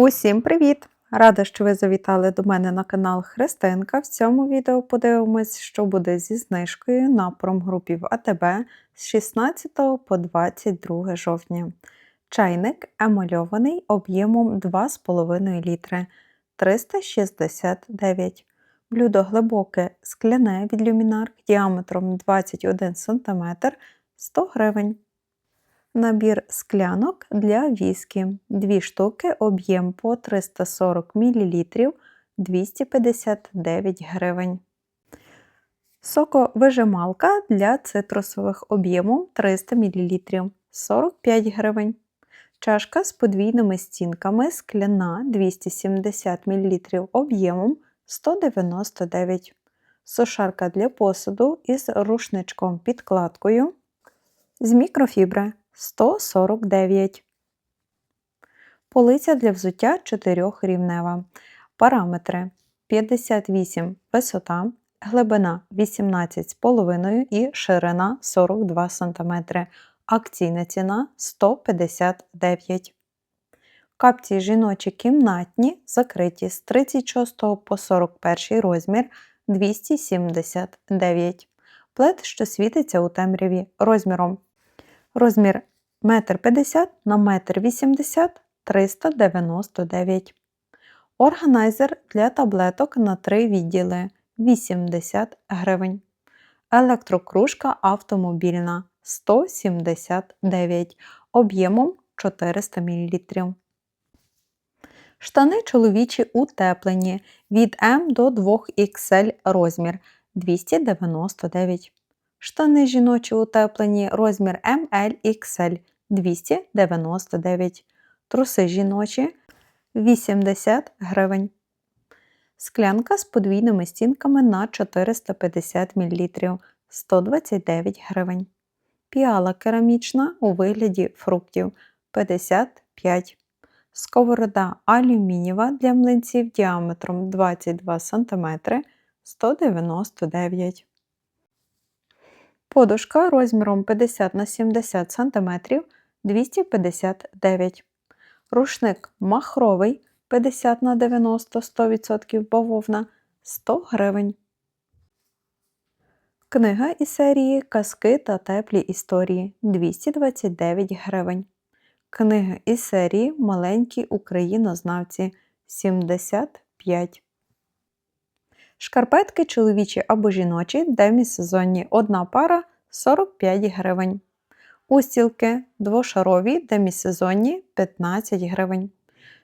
Усім привіт! Рада, що ви завітали до мене на канал Христинка. В цьому відео подивимось, що буде зі знижкою на промгрупі в АТБ з 16 по 22 жовтня. Чайник емальований об'ємом 2,5 літри 369. Блюдо глибоке скляне від люмінарк діаметром 21 см 100 гривень. Набір склянок для віскі. Дві штуки, об'єм по 340 мл 259 гривень. Соковижималка для цитрусових об'ємом 300 мл 45 гривень. Чашка з подвійними стінками скляна 270 мл об'ємом 199 Сушарка для посуду із рушничком підкладкою з мікрофібри 149. Полиця для взуття 4 рівнева. Параметри 58 висота, глибина 18,5 і ширина 42 см. Акційна ціна 159. Капці жіночі кімнатні закриті з 36 по 41 розмір 279. Плед, що світиться у темряві розміром Розмір 1,50 м на 1,80 м 399 Органайзер для таблеток на 3 відділи 80 гривень. Електрокружка автомобільна 179 об'ємом 400 мл. Штани чоловічі утеплені від М до 2XL розмір 299 Штани жіночі утеплені розмір ML – 299 Труси жіночі 80 гривень. Склянка з подвійними стінками на 450 мл 129 гривень. Піала керамічна у вигляді фруктів 55 Сковорода алюмінієва для млинців діаметром 22 см 199 Подушка розміром 50 на 70 см 259 Рушник махровий 50 на 90 100% бавовна 100 гривень. Книга із серії Казки та теплі історії 229 гривень. Книга із серії Маленькі українознавці 75 Шкарпетки чоловічі або жіночі, демісезонні одна пара 45 гривень. Устілки двошарові демісезонні 15 гривень.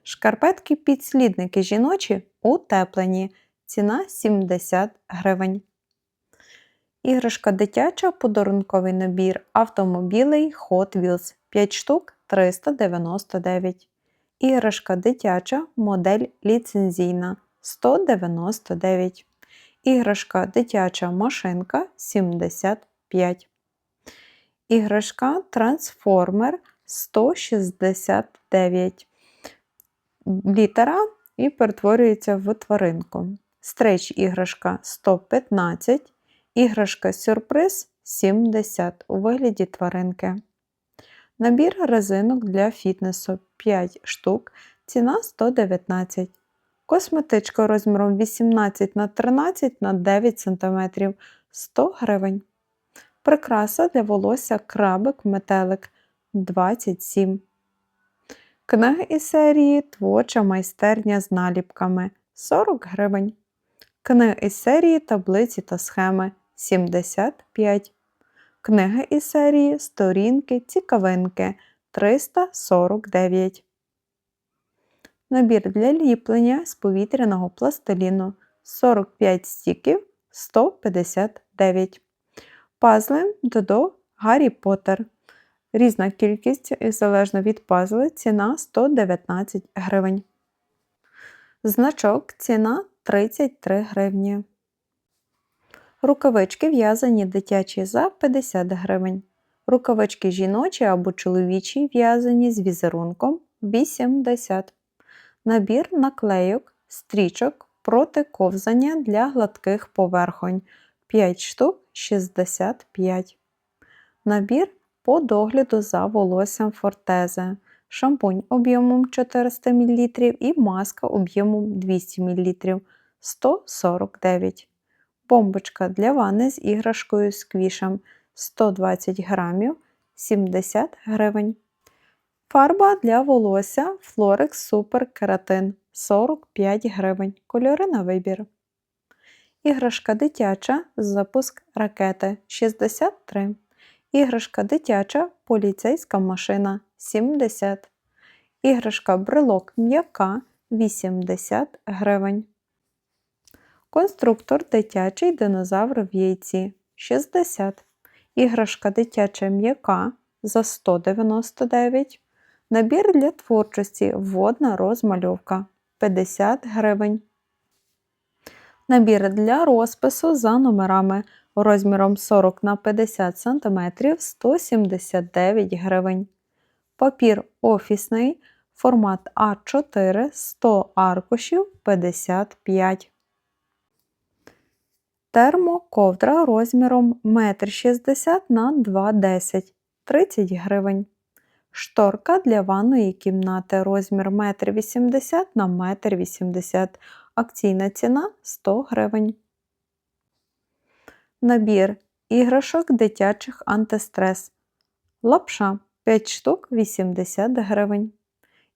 Шкарпетки підслідники жіночі утеплені. Ціна 70 гривень. Іграшка дитяча, подарунковий набір автомобілей Hot Wheels 5 штук 399. Іграшка дитяча, модель ліцензійна 199. Іграшка дитяча машинка 75. Іграшка трансформер 169 літера і перетворюється в тваринку. Стрейч іграшка 115, іграшка сюрприз 70 у вигляді тваринки. Набір резинок для фітнесу 5 штук, ціна 119 Косметичка розміром 18 на 13 на 9 см 100 гривень. Прикраса для волосся крабик метелик 27 Книги із серії Творча майстерня з наліпками 40 гривень. Книги із серії Таблиці та схеми 75 Книги із серії Сторінки цікавинки 349 Набір для ліплення з повітряного пластиліну 45 стіків 159 Пазли Додо Гаррі Поттер. Різна кількість залежно від пазли ціна 119 гривень. Значок ціна 33 гривні. Рукавички в'язані дитячі за 50 гривень. Рукавички жіночі або чоловічі в'язані з візерунком 80 Набір наклейок, стрічок проти ковзання для гладких поверхонь 5 штук 65. Набір по догляду за волоссям фортезе шампунь об'ємом 400 мл і маска об'ємом 200 мл 149 Бомбочка для ванни з іграшкою сквішем 120 грамів 70 гривень. Фарба для волосся Florex Super Keratin 45 гривень. Кольори на вибір. Іграшка дитяча запуск ракети 63. Іграшка дитяча поліцейська машина 70. Іграшка брелок м'яка 80 гривень. Конструктор дитячий динозавр в яйці 60. Іграшка дитяча м'яка за 199. Набір для творчості. Водна розмальовка. 50 гривень. Набір для розпису за номерами. Розміром 40 на 50 см 179 гривень. Папір офісний. Формат А4 100 аркушів. 55 Термоковдра розміром 1,60 м на 2,10 30 гривень. Шторка для ванної кімнати розмір 1,80 м на 1,80 м. Акційна ціна 100 гривень. Набір іграшок дитячих антистрес. Лапша 5 штук 80 гривень.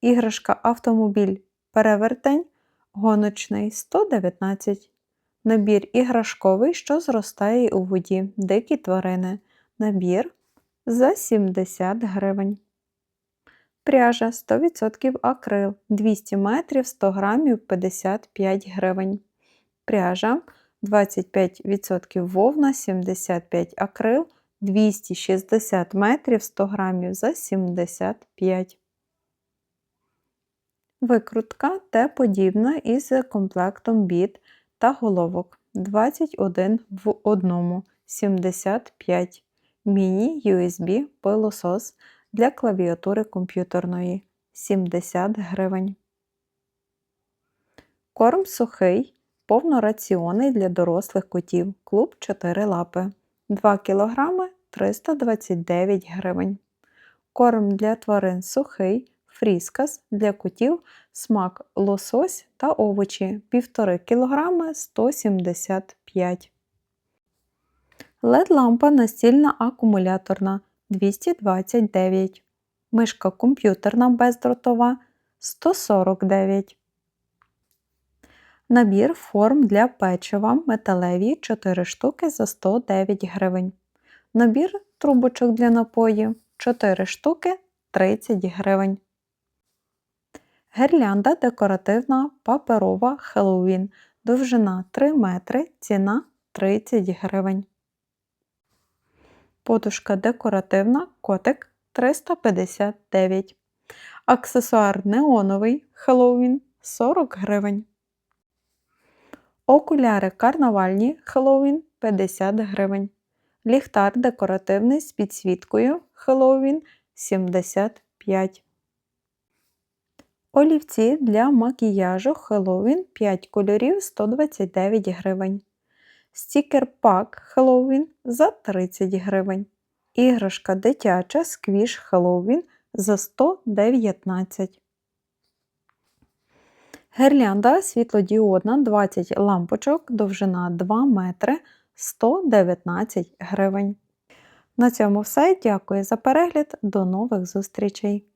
Іграшка автомобіль перевертень гоночний 119 Набір іграшковий, що зростає у воді. Дикі тварини. Набір за 70 гривень. Пряжа 100% акрил 200 метрів 100 грамів 55 гривень. Пряжа 25% вовна 75 акрил 260 метрів 100 грамів за 75. Викрутка те подібна із комплектом біт та головок 21 в 1 75 Міні-USB пилосос для клавіатури комп'ютерної 70 гривень. Корм сухий, повнораціонний для дорослих котів. Клуб 4 лапи 2 кг 329 гривень. Корм для тварин сухий, фріскас для котів, смак лосось та овочі 1,5 кг 175 LED-лампа настільна акумуляторна 229 Мишка комп'ютерна бездротова 149 Набір форм для печива металеві 4 штуки за 109 гривень. Набір трубочок для напоїв 4 штуки 30 гривень. Гірлянда декоративна паперова Хеллоуін. Довжина 3 метри, ціна 30 гривень. Подушка декоративна котик 359. Аксесуар неоновий Хеллоуін 40 гривень. Окуляри карнавальні Хеллоуін 50 гривень. Ліхтар декоративний з підсвіткою Хеллоуін 75 Олівці для макіяжу Хеллоуін 5 кольорів 129 гривень. Стікер пак Хеллоуін за 30 гривень. Іграшка дитяча сквіш Хеллоуін за 119 Гірлянда світлодіодна 20 лампочок, довжина 2 метри 119 гривень. На цьому все. Дякую за перегляд. До нових зустрічей!